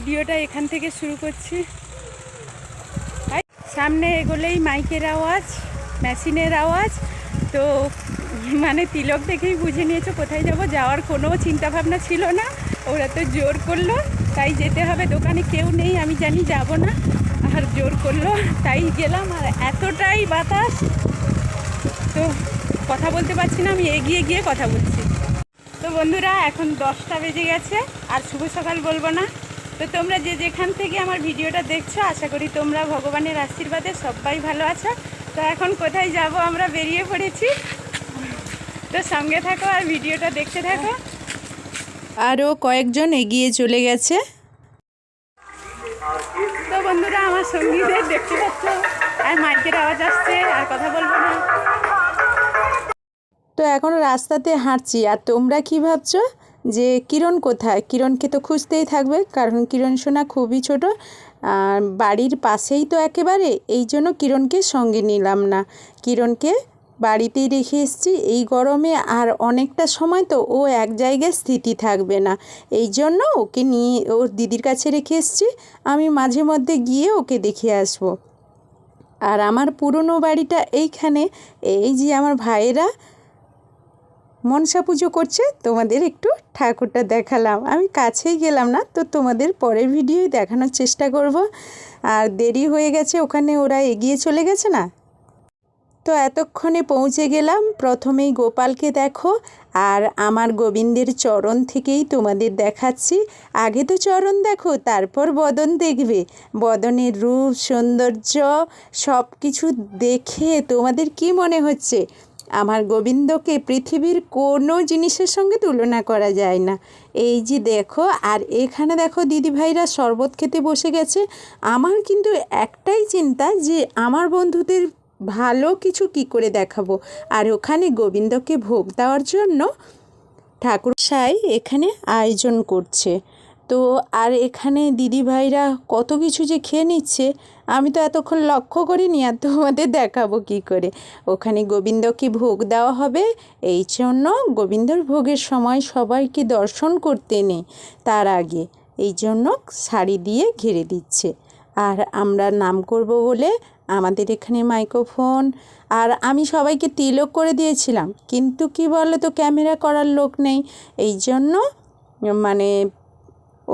ভিডিওটা এখান থেকে শুরু করছি। সামনে এগোলেই মাইকের আওয়াজ, মেশিনের আওয়াজ। তো মানে তিলক দেখেই বুঝে নিয়েছো কোথায় যাব, যাওয়ার কোনো চিন্তা ভাবনা ছিল না। ওরা তো জোর করল, তাই যেতে হবে। দোকানে কেউ নেই, আমি জানি যাব না। আর জোর করল, তাই গেলাম। আর এতটাই বাতাস, তো কথা বলতে পারছি না, আমি এগিয়ে গিয়ে কথা বলছি। তো বন্ধুরা, এখন দশটা বেজে গেছে, আর শুভ সকাল বলব না। তো তোমরা যে যেখান থেকে আমার ভিডিওটা দেখছ আশা করি তোমরা ভগবানের আশীর্বাদে সবাই ভালো আছো। তো এখন কোথায় যাব আমরা বেরিয়ে পড়েছি। তো সঙ্গে থাকো আর ভিডিওটা দেখতে থাকো। আরও কয়েকজন এগিয়ে চলে গেছে। তো বন্ধুরা আমার সঙ্গীদের দেখতে পাচ্ছ? আর মাইকের আওয়াজ আসছে আর কথা বলব না। তো এখন রাস্তাতে হাঁটছি আর তোমরা কি ভাবছ? যে কিরণ কোথায়? কিরণকে তো খুঁজতেই থাকবে, কারণ কিরণ সোনা খুবই ছোট। আর বাড়ির পাশেই তো একেবারে, এই জন্য কিরণকে সঙ্গে নিলাম না। কিরণকে বাড়িতেই রেখে এসেছি, এই গরমে আর অনেকটা সময় তো ও এক জায়গায় স্থিতি থাকবে না। এই জন্য ওকে নিয়ে, ওর দিদির কাছে রেখে এসেছি, আমি মাঝে মধ্যে গিয়ে ওকে দেখে আসব। আর আমার পুরনো বাড়িটা এইখানে, এই যে আমার ভাইয়েরা মনসা পুজো করছে, তোমাদের একটু ঠাকুরটা দেখালাম। আমি কাছেই গেলাম না, তো তোমাদের পরের ভিডিওই দেখানোর চেষ্টা করব। আর দেরি হয়ে গেছে, ওখানে ওরা এগিয়ে চলে গেছে না? তো এতক্ষণে পৌঁছে গেলাম, প্রথমেই গোপালকে দেখো, আর আমার গোবিন্দের চরণ থেকেই তোমাদের দেখাচ্ছি। আগে তো চরণ দেখো, তারপর বদন দেখবে। বদনের রূপ, সৌন্দর্য সব কিছু দেখে তোমাদের কি মনে হচ্ছে? আমার গোবিন্দকে পৃথিবীর কোনো জিনিসের সঙ্গে তুলনা করা যায় না। এই যে দেখো, আর এখানে দেখো দিদিভাইরা শরবত খেতে বসে গেছে। আমার কিন্তু একটাই চিন্তা যে আমার বন্ধুদের ভালো কিছু কি করে দেখাবো? আর ওখানে গোবিন্দকে ভোগ দেওয়ার জন্য ঠাকুর সাই এখানে আয়োজন করছে। তো আর এখানে দিদিভাইরা কত কিছু যে খেয়ে নিচ্ছে, আমি তো এতক্ষণ লক্ষ্য করিনি আর তোমাদের দেখাবো কি করে। ওখানে গোবিন্দকে ভোগ দেওয়া হবে, এই জন্য গোবিন্দর ভোগের সময় সবাইকে দর্শন করতে নেই, তার আগে এই জন্য শাড়ি দিয়ে ঘিরে দিচ্ছে। আর আমরা নাম করব বলে আমাদের এখানে মাইক্রোফোন, আর আমি সবাইকে তিলক করে দিয়েছিলাম, কিন্তু কি বলো তো ক্যামেরা করার লোক নেই, এই জন্য মানে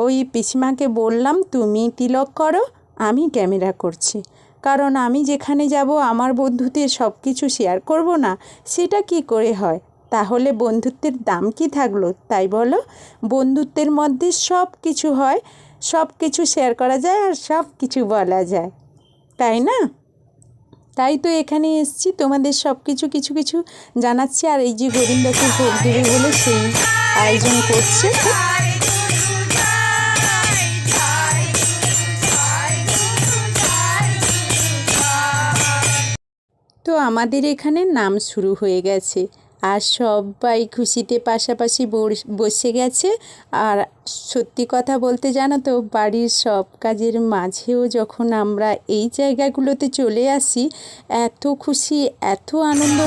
ওই পিসিমাকে বললাম, তুমি তিলক করো, আমি ক্যামেরা করছি। কারণ আমি যেখানে যাব, আমার বন্ধুদের সব কিছু শেয়ার করব না, সেটা কি করে হয়? তাহলে বন্ধুত্বের দাম কি থাকল? তাই বলো। বন্ধুত্বের মধ্যে সব কিছু হয় সব কিছু শেয়ার করা যায় আর সব কিছু বলা যায়। তাই না? তাই তো এখানে এসছি, তোমাদের সব কিছু কিছু কিছু জানাচ্ছি। আর এই যে গোবিন্দকে ভোগ দেবে বলে সেই আয়োজন করছে। আমাদের এখানে নাম শুরু হয়ে গেছে। আর সবাই খুশিতে পাশাপাশি বসে গেছে। আর সত্যি কথা বলতে জানো তো, বাড়ির সব কাজের মাঝেও যখন আমরা এই জায়গাগুলোতে চলে আসি, এত খুশি, এত আনন্দ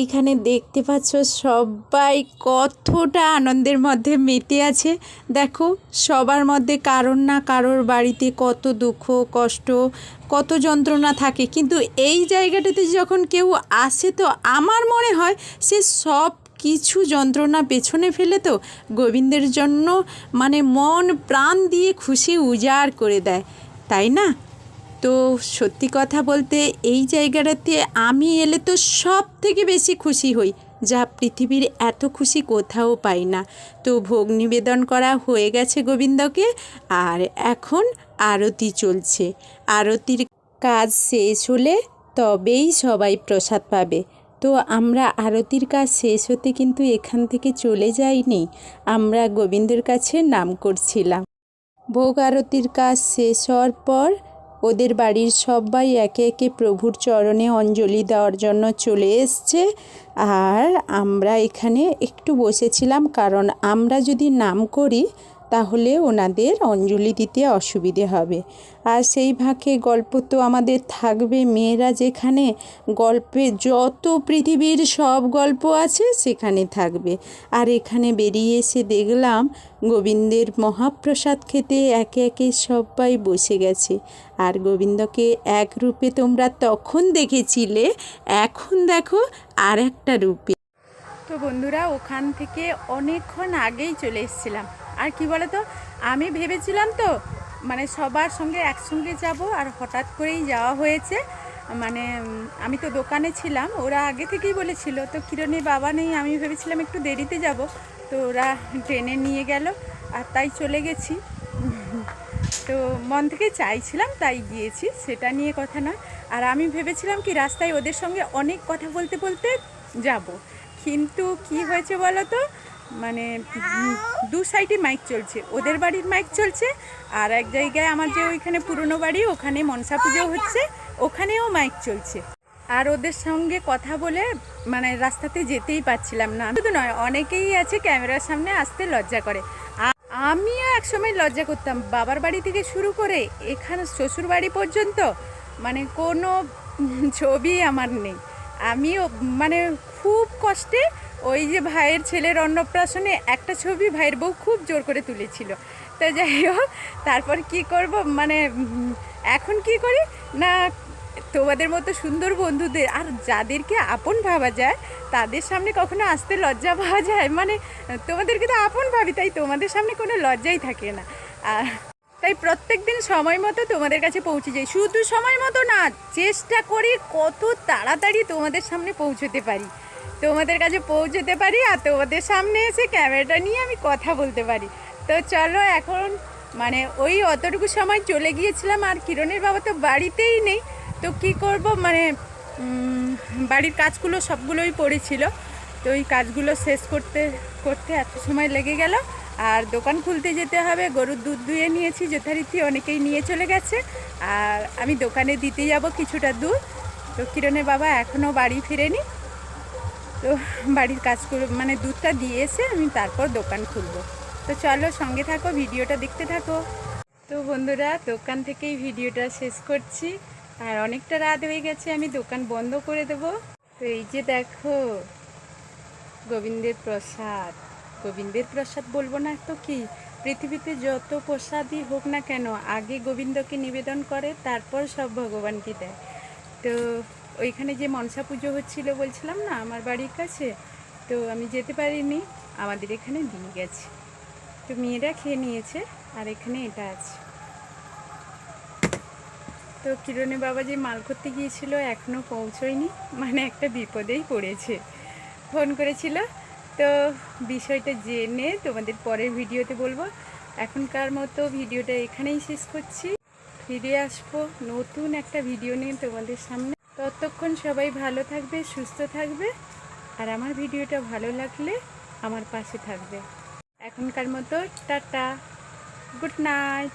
এইখানে দেখতে পাচ্ছ সবাই কতটা আনন্দের মধ্যে মেতে আছে। দেখো, সবার মধ্যে কারোর না কারোর বাড়িতে কত দুঃখ, কষ্ট, কত যন্ত্রণা থাকে। কিন্তু এই জায়গাটাতে যখন কেউ আসে তো আমার মনে হয় সে সব কিছু যন্ত্রণা পেছনে ফেলে তো গোবিন্দের জন্য মানে মন প্রাণ দিয়ে খুশি উজাড় করে দেয়। তাই না? তো সত্যি কথা বলতে এই জায়গাটাতে আমি এলে তো সব থেকে বেশি খুশি হই, যা পৃথিবীর এত খুশি কোথাও পাই না। তো ভোগ নিবেদন করা হয়ে গেছে গোবিন্দকে, আর এখন আরতি চলছে। আরতির কাজ শেষ হলে তবেই সবাই প্রসাদ পাবে। তো আমরা আরতির কাজ শেষ হতে কিন্তু এখান থেকে চলে যাইনি। আমরা গোবিন্দের কাছে নাম করছিলাম। ভোগ আরতির কাজ শেষ হওয়ার পর ওদের বাড়ির সবাই একে একে প্রভুর চরণে অঞ্জলি দেওয়ার জন্য চলে এসছে। আর আমরা এখানে একটু বসেছিলাম, কারণ আমরা যদি নাম করি তাহলে ওনাদের অঞ্জলি দিতে অসুবিধে হবে। আর সেই ফাঁকে গল্প তো আমাদের থাকবে মেয়েরা যেখানে, গল্পে যত পৃথিবীর সব গল্প আছে সেখানে থাকবে। আর এখানে বেরিয়ে এসে দেখলাম গোবিন্দের মহাপ্রসাদ খেতে একে একে সবাই বসে গেছে। আর গোবিন্দকে এক রূপে তোমরা তখন দেখেছিলে, এখন দেখো আর একটা রূপে। তো বন্ধুরা, ওখান থেকে অনেকক্ষণ আগেই চলে এসেছিলাম। আর কি বলো তো আমি ভেবেছিলাম তো মানে সবার সঙ্গে একসঙ্গে যাব আর হঠাৎ করেই যাওয়া হয়েছে। মানে আমি তো দোকানে ছিলাম, ওরা আগে থেকেই বলেছিল, তো কিরণের বাবা নেই, আমি ভেবেছিলাম একটু দেরিতে যাব। তো ওরা ট্রেনে নিয়ে গেল আর তাই চলে গেছি। তো মন থেকে চাইছিলাম তাই গিয়েছি, সেটা নিয়ে কথা নয়। আর আমি ভেবেছিলাম কি, রাস্তায় ওদের সঙ্গে অনেক কথা বলতে বলতে যাব। কিন্তু কি হয়েছে বলো তো মানে দু সাইডে মাইক চলছে। ওদের বাড়ির মাইক চলছে, আর এক জায়গায় আমার যে ওইখানে পুরনো বাড়ি, ওখানে মনসা পুজো হচ্ছে, ওখানেও মাইক চলছে। আর ওদের সঙ্গে কথা বলে মানে রাস্তাতে যেতেই পারছিলাম না। শুধু নয়, অনেকেই আছে ক্যামেরার সামনে আসতে লজ্জা করে। আমিও একসময় লজ্জা করতাম। বাবার বাড়ি থেকে শুরু করে এখানে শ্বশুর বাড়ি পর্যন্ত মানে কোনো ছবি আমার নেই। আমিও মানে খুব কষ্টে ওই যে ভাইয়ের ছেলের অন্নপ্রাশনে একটা ছবি ভাইয়ের বউ খুব জোর করে তুলেছিল। তো যাই হোক, তারপর কি করব? মানে এখন কি করি? না, তোমাদের মতো সুন্দর বন্ধুদের, আর যাদেরকে আপন ভাবা যায়, তাদের সামনে কখনো আসতে লজ্জা পাওয়া যায়? মানে তোমাদেরকে তো আপন ভাবি, তাই তোমাদের সামনে কোনো লজ্জাই থাকে না। আর তাই প্রত্যেক দিন সময় মতো তোমাদের কাছে পৌঁছে যাই। শুধু সময় মতো না, চেষ্টা করি কত তাড়াতাড়ি তোমাদের সামনে পৌঁছতে পারি। তোমাদের কাছে পৌঁছতে পারি আর তোমাদের সামনে এসে ক্যামেরাটা নিয়ে আমি কথা বলতে পারি। তো চলো এখন মানে ওই অতটুকু সময় চলে গিয়েছিলাম আর কিরণের বাবা তো বাড়িতেই নেই। তো কি করব মানে বাড়ির কাজগুলো সবগুলোই পড়েছিল। তো ওই কাজগুলো শেষ করতে করতে এত সময় লেগে গেল। আর দোকান খুলতে যেতে হবে, গরুর দুধ দুয়ে নিয়েছি, যথারীতি অনেকেই নিয়ে চলে গেছে। আর আমি দোকানে দিতে যাব কিছুটা দুধ। তো কিরণের বাবা এখনও বাড়ি ফিরেনি। তো বাড়ির কাজ করে মানে দুধটা দিয়ে এসে আমি তারপর দোকান খুলবো। তো চলো সঙ্গে থাকো, ভিডিওটা দেখতে থাকো। তো বন্ধুরা, দোকান থেকেই ভিডিওটা শেষ করছি। আর অনেকটা রাত হয়ে গেছে, আমি দোকান বন্ধ করে দেব। তো এই যে দেখো, গোবিন্দের প্রসাদ। গোবিন্দের প্রসাদ বলব না তো কি? পৃথিবীতে যত প্রসাদই হোক না কেন, আগে গোবিন্দকে নিবেদন করে, তারপর সব ভগবানকে দেয়। তো ওইখানে যে মনসা পুজো হচ্ছিল বলছিলাম না আমার বাড়ির কাছে, তো আমি যেতে পারিনি। আমাদের এখানে দিয়ে গেছে। তো মেয়েরা খেয়ে নিয়েছে, আর এখানে এটা আছে। তো কিরণে বাবা যে মাল করতে গিয়েছিল এখনও পৌঁছয়নি মানে একটা বিপদেই পড়েছে। ফোন করেছিল, তো বিষয়টা জেনে তোমাদের পরের ভিডিওতে বলব। এখনকার মতো ভিডিওটা এখানেই শেষ করছি। ফিরে আসব নতুন একটা ভিডিও নিয়ে তোমাদের সামনে। ততক্ষণ সবাই ভালো থাকবে, সুস্থ থাকবে। আর আমার ভিডিওটা ভালো লাগলে আমার পাশে থাকবে। এখনকার মতো টাটা, গুড নাইট।